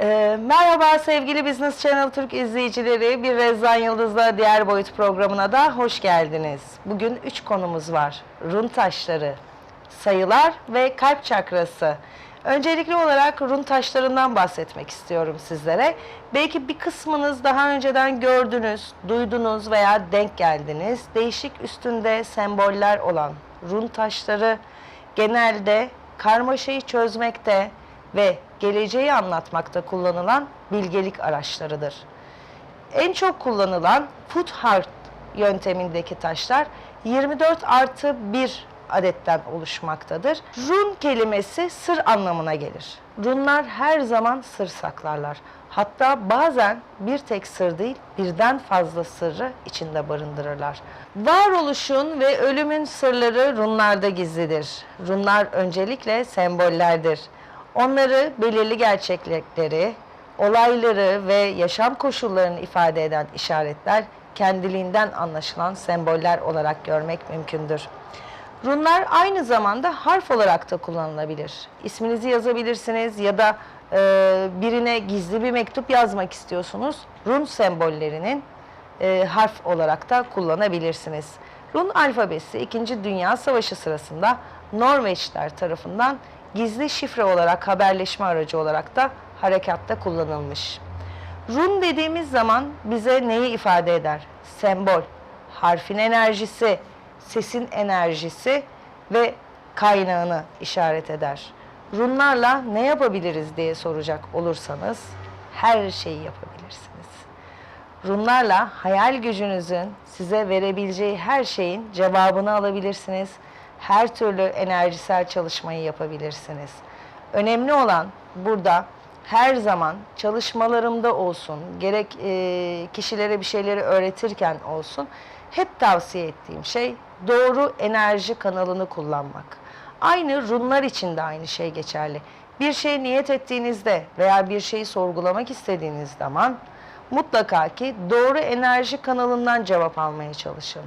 Ee, merhaba sevgili Business Channel Türk izleyicileri. Bir Rezan Yıldız'la Diğer Boyut programına da hoş geldiniz. Bugün üç konumuz var. Run taşları, sayılar ve kalp çakrası. Öncelikli olarak run taşlarından bahsetmek istiyorum sizlere. Belki bir kısmınız daha önceden gördünüz, duydunuz veya denk geldiniz. Değişik üstünde semboller olan run taşları genelde karmaşayı çözmekte ve geleceği anlatmakta kullanılan bilgelik araçlarıdır. En çok kullanılan Foot Heart yöntemindeki taşlar 24 artı 1 adetten oluşmaktadır. Run kelimesi sır anlamına gelir. Runlar her zaman sır saklarlar. Hatta bazen bir tek sır değil birden fazla sırrı içinde barındırırlar. Varoluşun ve ölümün sırları runlarda gizlidir. Runlar öncelikle sembollerdir. Onları belirli gerçeklikleri, olayları ve yaşam koşullarını ifade eden işaretler kendiliğinden anlaşılan semboller olarak görmek mümkündür. Runlar aynı zamanda harf olarak da kullanılabilir. İsminizi yazabilirsiniz ya da e, birine gizli bir mektup yazmak istiyorsunuz. Run sembollerinin e, harf olarak da kullanabilirsiniz. Run alfabesi 2. Dünya Savaşı sırasında Norveçler tarafından gizli şifre olarak haberleşme aracı olarak da harekatta kullanılmış. Run dediğimiz zaman bize neyi ifade eder? Sembol, harfin enerjisi, sesin enerjisi ve kaynağını işaret eder. Runlarla ne yapabiliriz diye soracak olursanız her şeyi yapabilirsiniz. Runlarla hayal gücünüzün size verebileceği her şeyin cevabını alabilirsiniz. Her türlü enerjisel çalışmayı yapabilirsiniz. Önemli olan burada her zaman çalışmalarımda olsun, gerek e, kişilere bir şeyleri öğretirken olsun, hep tavsiye ettiğim şey doğru enerji kanalını kullanmak. Aynı runlar için de aynı şey geçerli. Bir şey niyet ettiğinizde veya bir şeyi sorgulamak istediğiniz zaman mutlaka ki doğru enerji kanalından cevap almaya çalışın.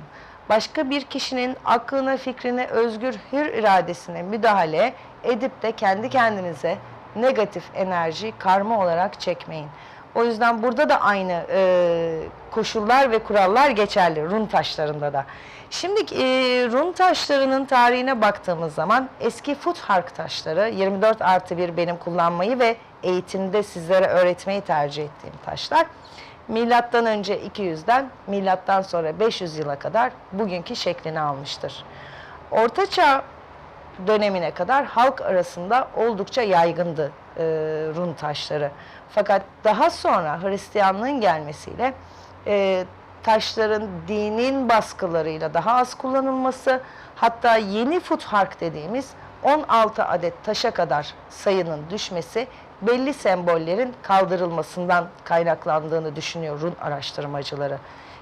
Başka bir kişinin aklına, fikrine, özgür hür iradesine müdahale edip de kendi kendinize negatif enerji karma olarak çekmeyin. O yüzden burada da aynı e, koşullar ve kurallar geçerli run taşlarında da. Şimdi e, run taşlarının tarihine baktığımız zaman eski Futhark taşları 24 artı 1 benim kullanmayı ve eğitimde sizlere öğretmeyi tercih ettiğim taşlar. Milattan önce 200'den milattan sonra 500 yıla kadar bugünkü şeklini almıştır. Ortaçağ dönemine kadar halk arasında oldukça yaygındı e, run taşları. Fakat daha sonra Hristiyanlığın gelmesiyle e, taşların dinin baskılarıyla daha az kullanılması hatta yeni futhark dediğimiz 16 adet taşa kadar sayının düşmesi belli sembollerin kaldırılmasından kaynaklandığını düşünüyor Run araştırmacıları.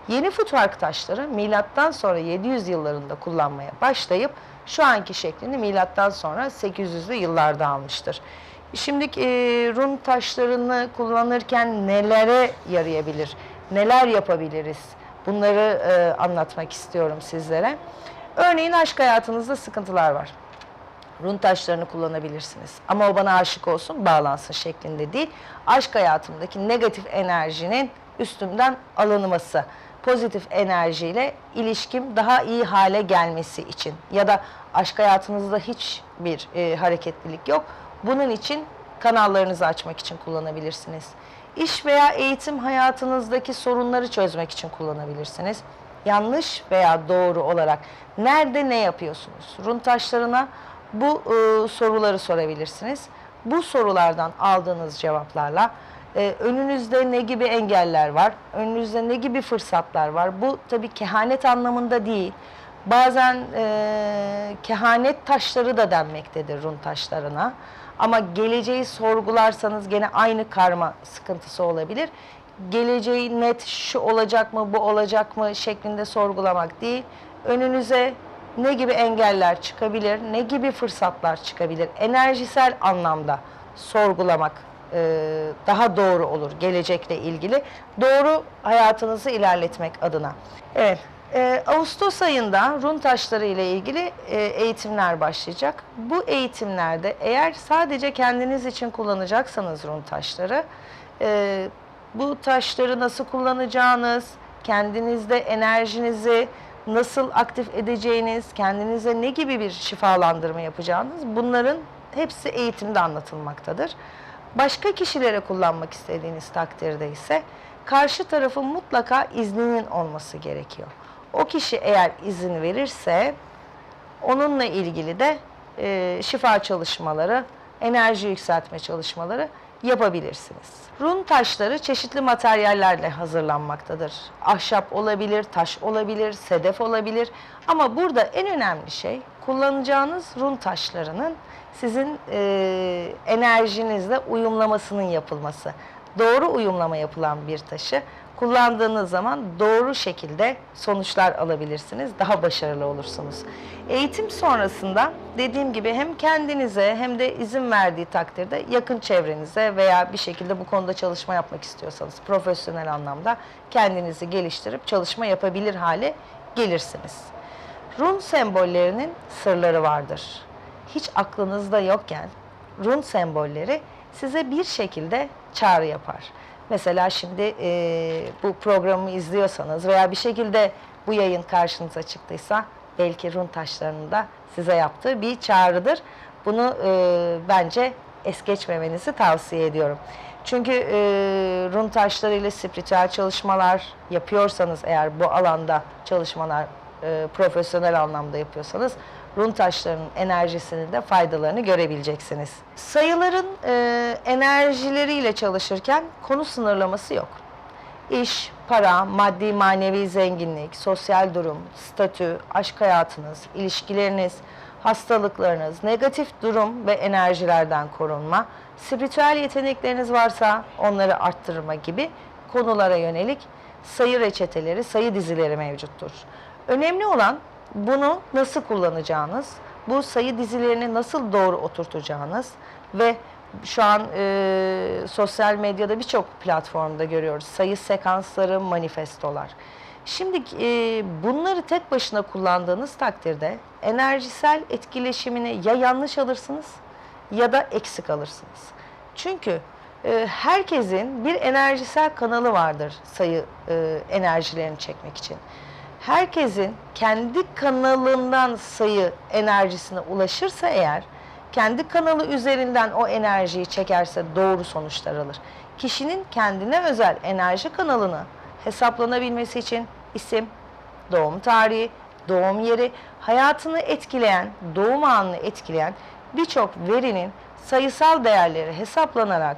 Yeni futhark taşları milattan sonra 700 yıllarında kullanmaya başlayıp şu anki şeklini milattan sonra 800'lü yıllarda almıştır. Şimdi e, run taşlarını kullanırken nelere yarayabilir? Neler yapabiliriz? Bunları e, anlatmak istiyorum sizlere. Örneğin aşk hayatınızda sıkıntılar var. Run taşlarını kullanabilirsiniz. Ama o bana aşık olsun, bağlansın şeklinde değil. Aşk hayatımdaki negatif enerjinin üstümden alınması. Pozitif enerjiyle ilişkim daha iyi hale gelmesi için. Ya da aşk hayatınızda hiçbir e, hareketlilik yok. Bunun için kanallarınızı açmak için kullanabilirsiniz. İş veya eğitim hayatınızdaki sorunları çözmek için kullanabilirsiniz. Yanlış veya doğru olarak nerede ne yapıyorsunuz? Run taşlarına bu e, soruları sorabilirsiniz. Bu sorulardan aldığınız cevaplarla e, önünüzde ne gibi engeller var, önünüzde ne gibi fırsatlar var. Bu tabii kehanet anlamında değil. Bazen e, kehanet taşları da denmektedir run taşlarına. Ama geleceği sorgularsanız gene aynı karma sıkıntısı olabilir. Geleceği net şu olacak mı, bu olacak mı şeklinde sorgulamak değil. Önünüze ne gibi engeller çıkabilir, ne gibi fırsatlar çıkabilir? Enerjisel anlamda sorgulamak e, daha doğru olur gelecekle ilgili. Doğru hayatınızı ilerletmek adına. Evet, Ee, Ağustos ayında run taşları ile ilgili e, eğitimler başlayacak. Bu eğitimlerde eğer sadece kendiniz için kullanacaksanız run taşları, e, bu taşları nasıl kullanacağınız, kendinizde enerjinizi nasıl aktif edeceğiniz, kendinize ne gibi bir şifalandırma yapacağınız bunların hepsi eğitimde anlatılmaktadır. Başka kişilere kullanmak istediğiniz takdirde ise karşı tarafın mutlaka izninin olması gerekiyor. O kişi eğer izin verirse onunla ilgili de e, şifa çalışmaları, enerji yükseltme çalışmaları yapabilirsiniz. Run taşları çeşitli materyallerle hazırlanmaktadır. Ahşap olabilir, taş olabilir, sedef olabilir. Ama burada en önemli şey kullanacağınız run taşlarının sizin e, enerjinizle uyumlamasının yapılması. Doğru uyumlama yapılan bir taşı kullandığınız zaman doğru şekilde sonuçlar alabilirsiniz. Daha başarılı olursunuz. Eğitim sonrasında dediğim gibi hem kendinize hem de izin verdiği takdirde yakın çevrenize veya bir şekilde bu konuda çalışma yapmak istiyorsanız profesyonel anlamda kendinizi geliştirip çalışma yapabilir hale gelirsiniz. Run sembollerinin sırları vardır. Hiç aklınızda yokken run sembolleri size bir şekilde çağrı yapar. Mesela şimdi e, bu programı izliyorsanız veya bir şekilde bu yayın karşınıza çıktıysa belki run taşlarının da size yaptığı bir çağrıdır. Bunu e, bence es geçmemenizi tavsiye ediyorum. Çünkü e, run taşlarıyla spiritüel çalışmalar yapıyorsanız eğer bu alanda çalışmalar e, profesyonel anlamda yapıyorsanız run taşlarının enerjisinin de faydalarını görebileceksiniz. Sayıların e, enerjileriyle çalışırken konu sınırlaması yok. İş, para, maddi manevi zenginlik, sosyal durum, statü, aşk hayatınız, ilişkileriniz, hastalıklarınız, negatif durum ve enerjilerden korunma, spiritüel yetenekleriniz varsa onları arttırma gibi konulara yönelik sayı reçeteleri, sayı dizileri mevcuttur. Önemli olan bunu nasıl kullanacağınız, bu sayı dizilerini nasıl doğru oturtacağınız ve şu an e, sosyal medyada birçok platformda görüyoruz sayı sekansları, manifestolar. Şimdi e, bunları tek başına kullandığınız takdirde enerjisel etkileşimini ya yanlış alırsınız ya da eksik alırsınız. Çünkü e, herkesin bir enerjisel kanalı vardır sayı e, enerjilerini çekmek için herkesin kendi kanalından sayı enerjisine ulaşırsa eğer, kendi kanalı üzerinden o enerjiyi çekerse doğru sonuçlar alır. Kişinin kendine özel enerji kanalını hesaplanabilmesi için isim, doğum tarihi, doğum yeri, hayatını etkileyen, doğum anını etkileyen birçok verinin sayısal değerleri hesaplanarak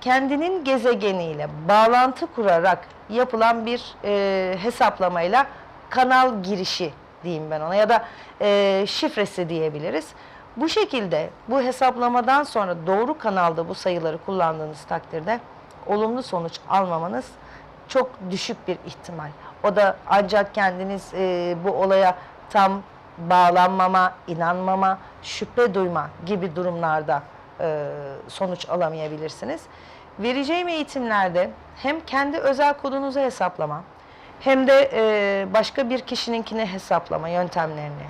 kendinin gezegeniyle bağlantı kurarak yapılan bir e, hesaplamayla kanal girişi diyeyim ben ona ya da e, şifresi diyebiliriz. Bu şekilde bu hesaplamadan sonra doğru kanalda bu sayıları kullandığınız takdirde olumlu sonuç almamanız çok düşük bir ihtimal. O da ancak kendiniz e, bu olaya tam bağlanmama, inanmama, şüphe duyma gibi durumlarda e, sonuç alamayabilirsiniz. Vereceğim eğitimlerde hem kendi özel kodunuzu hesaplama, hem de e, başka bir kişininkini hesaplama yöntemlerini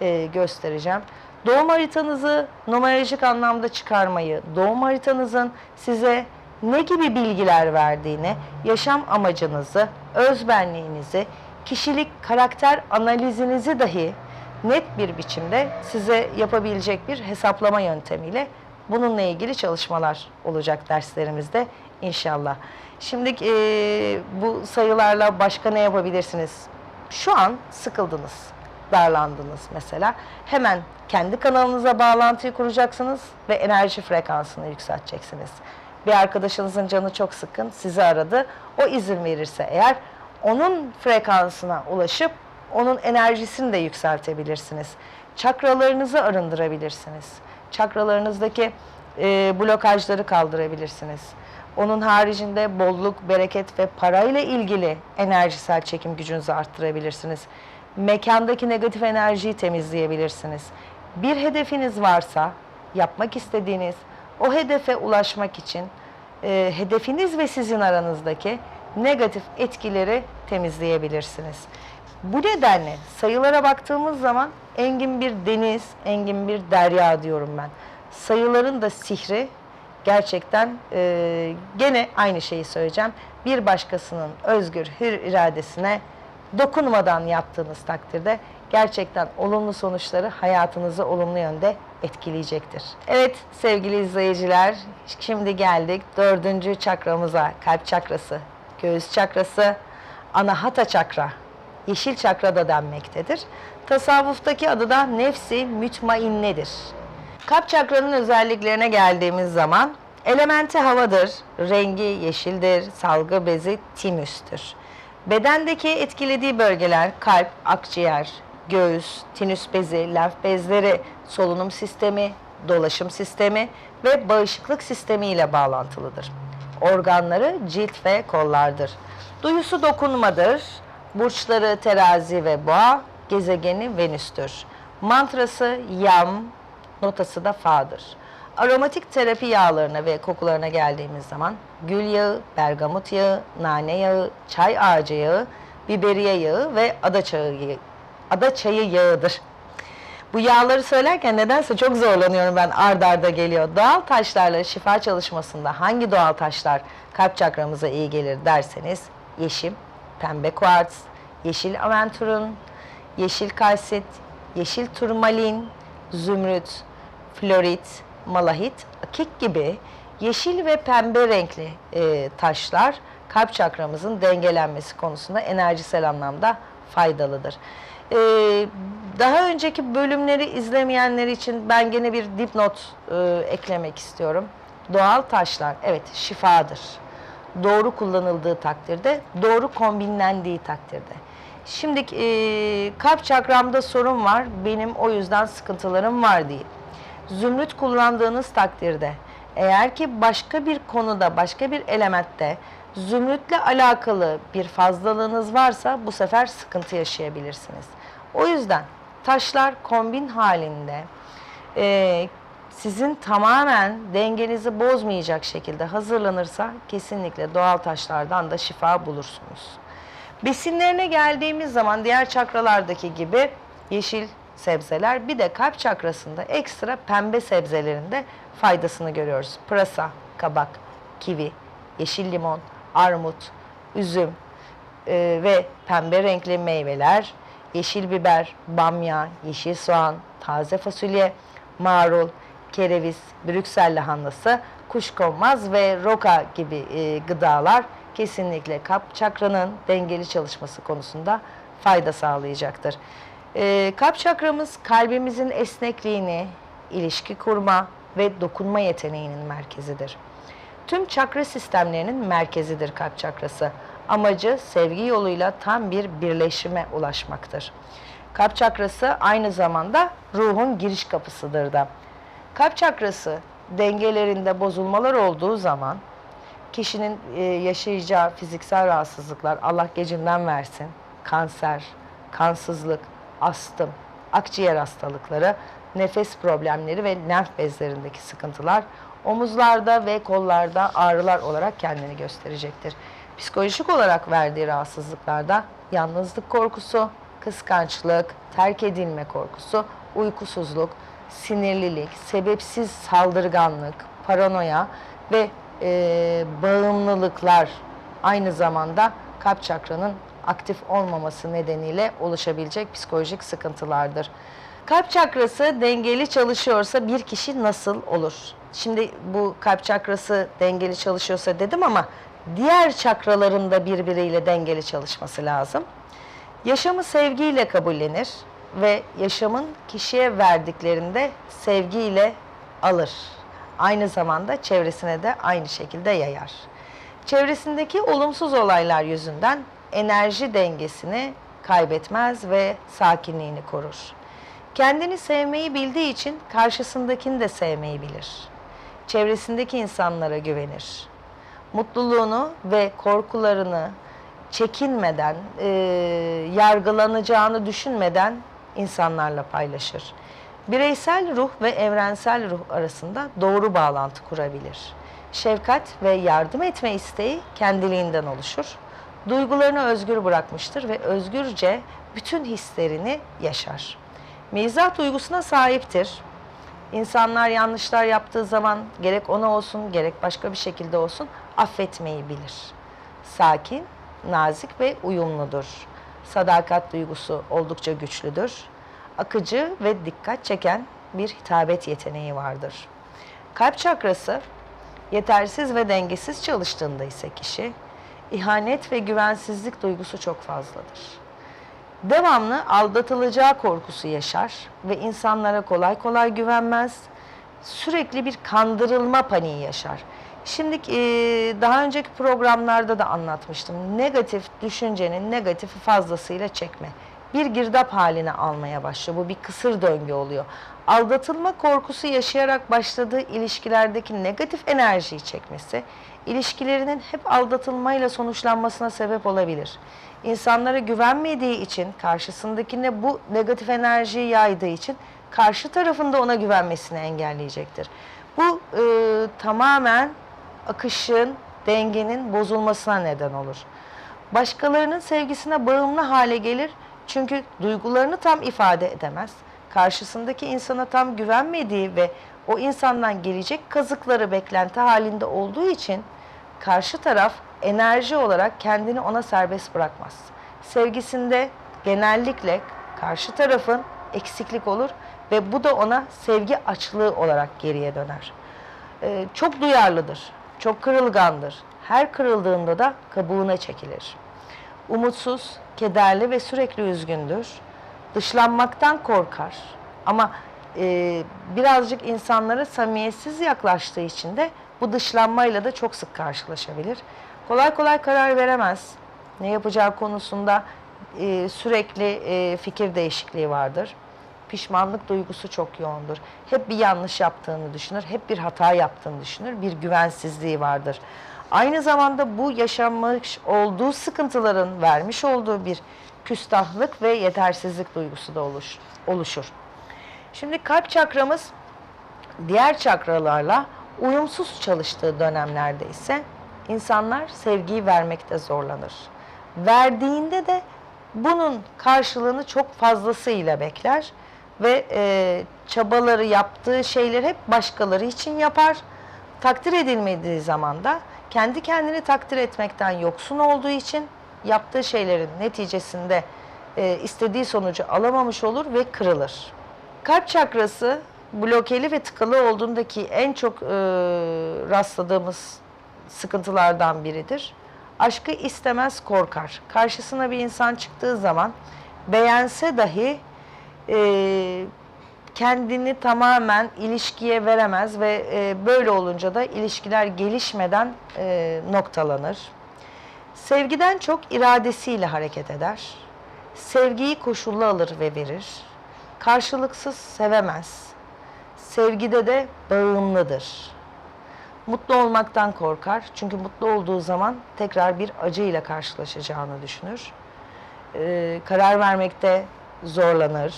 e, göstereceğim. Doğum haritanızı numerolojik anlamda çıkarmayı, doğum haritanızın size ne gibi bilgiler verdiğini, yaşam amacınızı, özbenliğinizi, kişilik, karakter analizinizi dahi net bir biçimde size yapabilecek bir hesaplama yöntemiyle bununla ilgili çalışmalar olacak derslerimizde inşallah. Şimdi e, bu sayılarla başka ne yapabilirsiniz? Şu an sıkıldınız, darlandınız mesela. Hemen kendi kanalınıza bağlantıyı kuracaksınız ve enerji frekansını yükselteceksiniz. Bir arkadaşınızın canı çok sıkın, sizi aradı. O izin verirse eğer onun frekansına ulaşıp onun enerjisini de yükseltebilirsiniz. Çakralarınızı arındırabilirsiniz. Çakralarınızdaki e, blokajları kaldırabilirsiniz. Onun haricinde bolluk, bereket ve parayla ilgili enerjisel çekim gücünüzü arttırabilirsiniz. Mekandaki negatif enerjiyi temizleyebilirsiniz. Bir hedefiniz varsa, yapmak istediğiniz o hedefe ulaşmak için e, hedefiniz ve sizin aranızdaki negatif etkileri temizleyebilirsiniz. Bu nedenle sayılara baktığımız zaman engin bir deniz, engin bir derya diyorum ben. Sayıların da sihri gerçekten e, gene aynı şeyi söyleyeceğim. Bir başkasının özgür hür iradesine dokunmadan yaptığınız takdirde gerçekten olumlu sonuçları hayatınızı olumlu yönde etkileyecektir. Evet sevgili izleyiciler şimdi geldik dördüncü çakramıza kalp çakrası, göğüs çakrası, anahata çakra, yeşil çakra da denmektedir. Tasavvuftaki adı da nefsi mütmainnedir. Kalp çakranın özelliklerine geldiğimiz zaman elementi havadır, rengi yeşildir, salgı bezi timüstür. Bedendeki etkilediği bölgeler kalp, akciğer, göğüs, tinüs bezi, lenf bezleri, solunum sistemi, dolaşım sistemi ve bağışıklık sistemi ile bağlantılıdır. Organları cilt ve kollardır. Duyusu dokunmadır. Burçları terazi ve boğa, gezegeni Venüs'tür. Mantrası yam, notası da fa'dır. Aromatik terapi yağlarına ve kokularına geldiğimiz zaman gül yağı, bergamot yağı, nane yağı, çay ağacı yağı, biberiye yağı ve ada çayı, ada çayı yağıdır. Bu yağları söylerken nedense çok zorlanıyorum ben ard arda geliyor. Doğal taşlarla şifa çalışmasında hangi doğal taşlar kalp çakramıza iyi gelir derseniz yeşim, pembe kuartz, yeşil aventurun, yeşil kalsit, yeşil turmalin, zümrüt, florit, malahit, akik gibi yeşil ve pembe renkli e, taşlar kalp çakramızın dengelenmesi konusunda enerjisel anlamda faydalıdır. E, daha önceki bölümleri izlemeyenler için ben gene bir dipnot e, eklemek istiyorum. Doğal taşlar evet şifadır. Doğru kullanıldığı takdirde, doğru kombinlendiği takdirde. Şimdi e, kalp çakramda sorun var, benim o yüzden sıkıntılarım var değil. Zümrüt kullandığınız takdirde, eğer ki başka bir konuda, başka bir elementte zümrütle alakalı bir fazlalığınız varsa bu sefer sıkıntı yaşayabilirsiniz. O yüzden taşlar kombin halinde e, sizin tamamen dengenizi bozmayacak şekilde hazırlanırsa kesinlikle doğal taşlardan da şifa bulursunuz. Besinlerine geldiğimiz zaman diğer çakralardaki gibi yeşil sebzeler bir de kalp çakrasında ekstra pembe sebzelerinde faydasını görüyoruz. Pırasa, kabak, kivi, yeşil limon, armut, üzüm e, ve pembe renkli meyveler, yeşil biber, bamya, yeşil soğan, taze fasulye, marul, kereviz, Brüksel lahanası, kuşkonmaz ve roka gibi e, gıdalar kesinlikle kalp çakranın dengeli çalışması konusunda fayda sağlayacaktır. E, kalp çakramız kalbimizin esnekliğini, ilişki kurma ve dokunma yeteneğinin merkezidir. Tüm çakra sistemlerinin merkezidir kalp çakrası. Amacı sevgi yoluyla tam bir birleşime ulaşmaktır. Kalp çakrası aynı zamanda ruhun giriş kapısıdır da. Kalp çakrası dengelerinde bozulmalar olduğu zaman kişinin e, yaşayacağı fiziksel rahatsızlıklar Allah gecinden versin. Kanser, kansızlık, astım, akciğer hastalıkları, nefes problemleri ve lenf bezlerindeki sıkıntılar omuzlarda ve kollarda ağrılar olarak kendini gösterecektir. Psikolojik olarak verdiği rahatsızlıklarda yalnızlık korkusu, kıskançlık, terk edilme korkusu, uykusuzluk, sinirlilik, sebepsiz saldırganlık, paranoya ve e, bağımlılıklar aynı zamanda kalp çakranın aktif olmaması nedeniyle oluşabilecek psikolojik sıkıntılardır. Kalp çakrası dengeli çalışıyorsa bir kişi nasıl olur? Şimdi bu kalp çakrası dengeli çalışıyorsa dedim ama diğer çakraların da birbiriyle dengeli çalışması lazım. Yaşamı sevgiyle kabullenir ve yaşamın kişiye verdiklerinde sevgiyle alır. Aynı zamanda çevresine de aynı şekilde yayar. Çevresindeki olumsuz olaylar yüzünden enerji dengesini kaybetmez ve sakinliğini korur. Kendini sevmeyi bildiği için karşısındakini de sevmeyi bilir. Çevresindeki insanlara güvenir. Mutluluğunu ve korkularını çekinmeden, e, yargılanacağını düşünmeden insanlarla paylaşır. Bireysel ruh ve evrensel ruh arasında doğru bağlantı kurabilir. şefkat ve yardım etme isteği kendiliğinden oluşur. Duygularını özgür bırakmıştır ve özgürce bütün hislerini yaşar. Mizah duygusuna sahiptir. İnsanlar yanlışlar yaptığı zaman gerek ona olsun gerek başka bir şekilde olsun affetmeyi bilir. Sakin, nazik ve uyumludur. Sadakat duygusu oldukça güçlüdür. Akıcı ve dikkat çeken bir hitabet yeteneği vardır. Kalp çakrası yetersiz ve dengesiz çalıştığında ise kişi ihanet ve güvensizlik duygusu çok fazladır. Devamlı aldatılacağı korkusu yaşar ve insanlara kolay kolay güvenmez. Sürekli bir kandırılma paniği yaşar. Şimdi e, daha önceki programlarda da anlatmıştım. Negatif düşüncenin negatifi fazlasıyla çekme. Bir girdap haline almaya başlıyor. Bu bir kısır döngü oluyor. Aldatılma korkusu yaşayarak başladığı ilişkilerdeki negatif enerjiyi çekmesi, ilişkilerinin hep aldatılmayla sonuçlanmasına sebep olabilir. İnsanlara güvenmediği için, karşısındakine bu negatif enerjiyi yaydığı için karşı tarafında ona güvenmesini engelleyecektir. Bu e, tamamen akışın, dengenin bozulmasına neden olur. Başkalarının sevgisine bağımlı hale gelir çünkü duygularını tam ifade edemez. Karşısındaki insana tam güvenmediği ve o insandan gelecek kazıkları beklenti halinde olduğu için karşı taraf enerji olarak kendini ona serbest bırakmaz. Sevgisinde genellikle karşı tarafın eksiklik olur ve bu da ona sevgi açlığı olarak geriye döner. Ee, çok duyarlıdır, çok kırılgandır. Her kırıldığında da kabuğuna çekilir. Umutsuz, kederli ve sürekli üzgündür. Dışlanmaktan korkar. Ama e, birazcık insanlara samimiyetsiz yaklaştığı için de bu dışlanmayla da çok sık karşılaşabilir. Kolay kolay karar veremez. Ne yapacağı konusunda e, sürekli e, fikir değişikliği vardır. Pişmanlık duygusu çok yoğundur. Hep bir yanlış yaptığını düşünür, hep bir hata yaptığını düşünür, bir güvensizliği vardır. Aynı zamanda bu yaşanmış olduğu sıkıntıların vermiş olduğu bir küstahlık ve yetersizlik duygusu da oluş, oluşur. Şimdi kalp çakramız diğer çakralarla uyumsuz çalıştığı dönemlerde ise insanlar sevgiyi vermekte zorlanır. Verdiğinde de bunun karşılığını çok fazlasıyla bekler ve e, çabaları yaptığı şeyler hep başkaları için yapar. Takdir edilmediği zaman da kendi kendini takdir etmekten yoksun olduğu için yaptığı şeylerin neticesinde e, istediği sonucu alamamış olur ve kırılır. Kalp çakrası blokeli ve tıkalı olduğundaki en çok e, rastladığımız sıkıntılardan biridir. Aşkı istemez korkar. Karşısına bir insan çıktığı zaman beğense dahi e, kendini tamamen ilişkiye veremez ve e, böyle olunca da ilişkiler gelişmeden e, noktalanır. Sevgiden çok iradesiyle hareket eder. Sevgiyi koşullu alır ve verir. Karşılıksız sevemez. Sevgide de bağımlıdır. Mutlu olmaktan korkar. Çünkü mutlu olduğu zaman tekrar bir acıyla karşılaşacağını düşünür. Ee, karar vermekte zorlanır.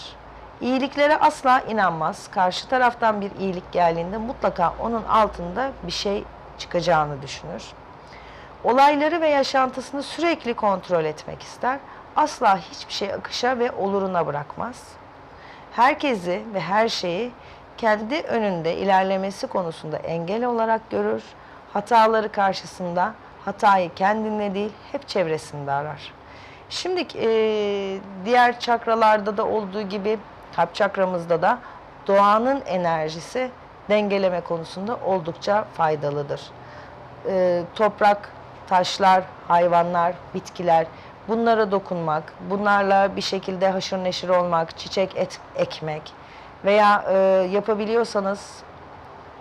İyiliklere asla inanmaz. Karşı taraftan bir iyilik geldiğinde mutlaka onun altında bir şey çıkacağını düşünür. Olayları ve yaşantısını sürekli kontrol etmek ister. Asla hiçbir şey akışa ve oluruna bırakmaz. Herkesi ve her şeyi kendi önünde ilerlemesi konusunda engel olarak görür. Hataları karşısında hatayı kendinde değil hep çevresinde arar. Şimdi e, diğer çakralarda da olduğu gibi kalp çakramızda da doğanın enerjisi dengeleme konusunda oldukça faydalıdır. E, toprak, taşlar, hayvanlar, bitkiler bunlara dokunmak, bunlarla bir şekilde haşır neşir olmak, çiçek et, ekmek veya e, yapabiliyorsanız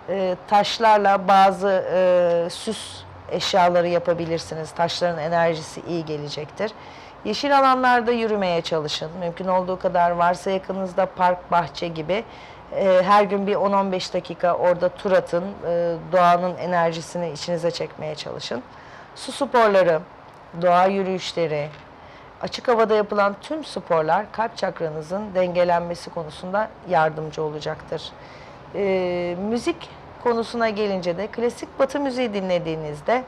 e, taşlarla bazı e, süs eşyaları yapabilirsiniz. Taşların enerjisi iyi gelecektir. Yeşil alanlarda yürümeye çalışın. Mümkün olduğu kadar varsa yakınızda park, bahçe gibi e, her gün bir 10-15 dakika orada tur atın. E, doğanın enerjisini içinize çekmeye çalışın. Su sporları, doğa yürüyüşleri, açık havada yapılan tüm sporlar kalp çakranızın dengelenmesi konusunda yardımcı olacaktır. E, müzik konusuna gelince de klasik batı müziği dinlediğinizde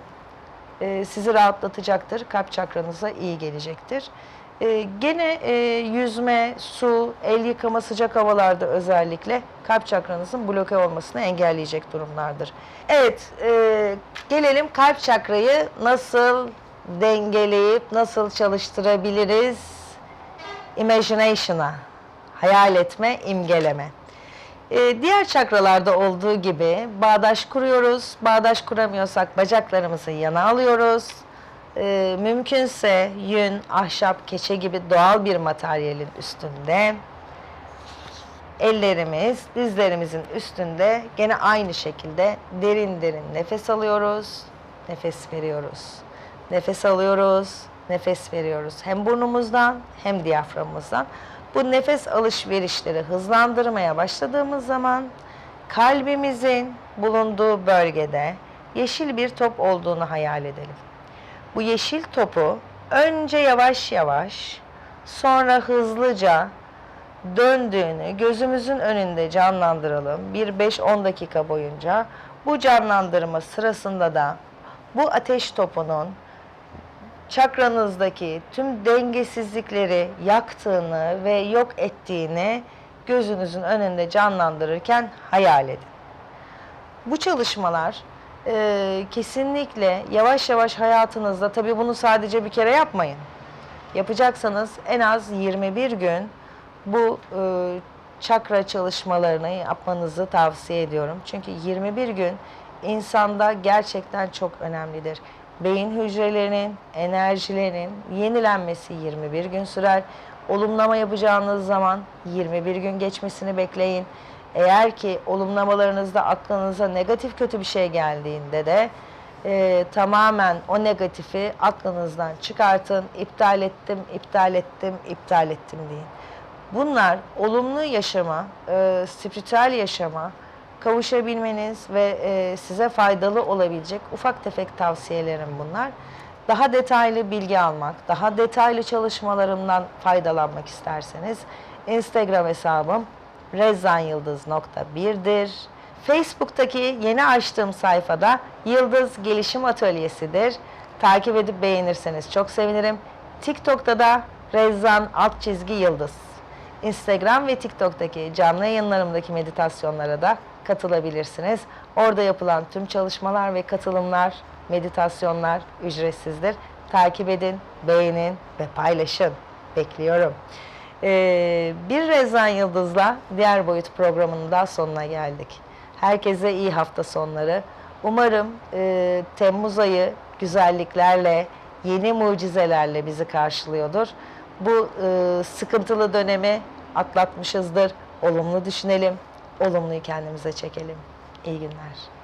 e, sizi rahatlatacaktır. Kalp çakranıza iyi gelecektir. E, gene e, yüzme, su, el yıkama sıcak havalarda özellikle kalp çakranızın bloke olmasını engelleyecek durumlardır. Evet, e, gelelim kalp çakrayı nasıl dengeleyip nasıl çalıştırabiliriz? Imagination'a, hayal etme, imgeleme. Ee, diğer çakralarda olduğu gibi bağdaş kuruyoruz. Bağdaş kuramıyorsak bacaklarımızı yana alıyoruz. Ee, mümkünse yün, ahşap, keçe gibi doğal bir materyalin üstünde. Ellerimiz dizlerimizin üstünde gene aynı şekilde derin derin nefes alıyoruz, nefes veriyoruz. Nefes alıyoruz, nefes veriyoruz. Hem burnumuzdan hem diyaframımızdan. Bu nefes alışverişleri hızlandırmaya başladığımız zaman kalbimizin bulunduğu bölgede yeşil bir top olduğunu hayal edelim. Bu yeşil topu önce yavaş yavaş sonra hızlıca döndüğünü gözümüzün önünde canlandıralım. Bir 5-10 dakika boyunca bu canlandırma sırasında da bu ateş topunun çakranızdaki tüm dengesizlikleri yaktığını ve yok ettiğini gözünüzün önünde canlandırırken hayal edin. Bu çalışmalar e, kesinlikle yavaş yavaş hayatınızda, tabii bunu sadece bir kere yapmayın. Yapacaksanız en az 21 gün bu e, çakra çalışmalarını yapmanızı tavsiye ediyorum. Çünkü 21 gün insanda gerçekten çok önemlidir. Beyin hücrelerinin, enerjilerinin yenilenmesi 21 gün sürer. Olumlama yapacağınız zaman 21 gün geçmesini bekleyin. Eğer ki olumlamalarınızda aklınıza negatif kötü bir şey geldiğinde de e, tamamen o negatifi aklınızdan çıkartın. İptal ettim, iptal ettim, iptal ettim deyin. Bunlar olumlu yaşama, e, spiritüel yaşama kavuşabilmeniz ve e, size faydalı olabilecek ufak tefek tavsiyelerim bunlar. Daha detaylı bilgi almak, daha detaylı çalışmalarımdan faydalanmak isterseniz Instagram hesabım rezzanyıldız.bir'dir. Facebook'taki yeni açtığım sayfada Yıldız Gelişim Atölyesi'dir. Takip edip beğenirseniz çok sevinirim. TikTok'ta da Rezzan alt çizgi Yıldız. Instagram ve TikTok'taki canlı yayınlarımdaki meditasyonlara da katılabilirsiniz. Orada yapılan tüm çalışmalar ve katılımlar, meditasyonlar ücretsizdir. Takip edin, beğenin ve paylaşın. Bekliyorum. Ee, bir Rezan Yıldız'la Diğer Boyut programının daha sonuna geldik. Herkese iyi hafta sonları. Umarım e, Temmuz ayı güzelliklerle, yeni mucizelerle bizi karşılıyordur. Bu e, sıkıntılı dönemi atlatmışızdır. Olumlu düşünelim, olumluyu kendimize çekelim. İyi günler.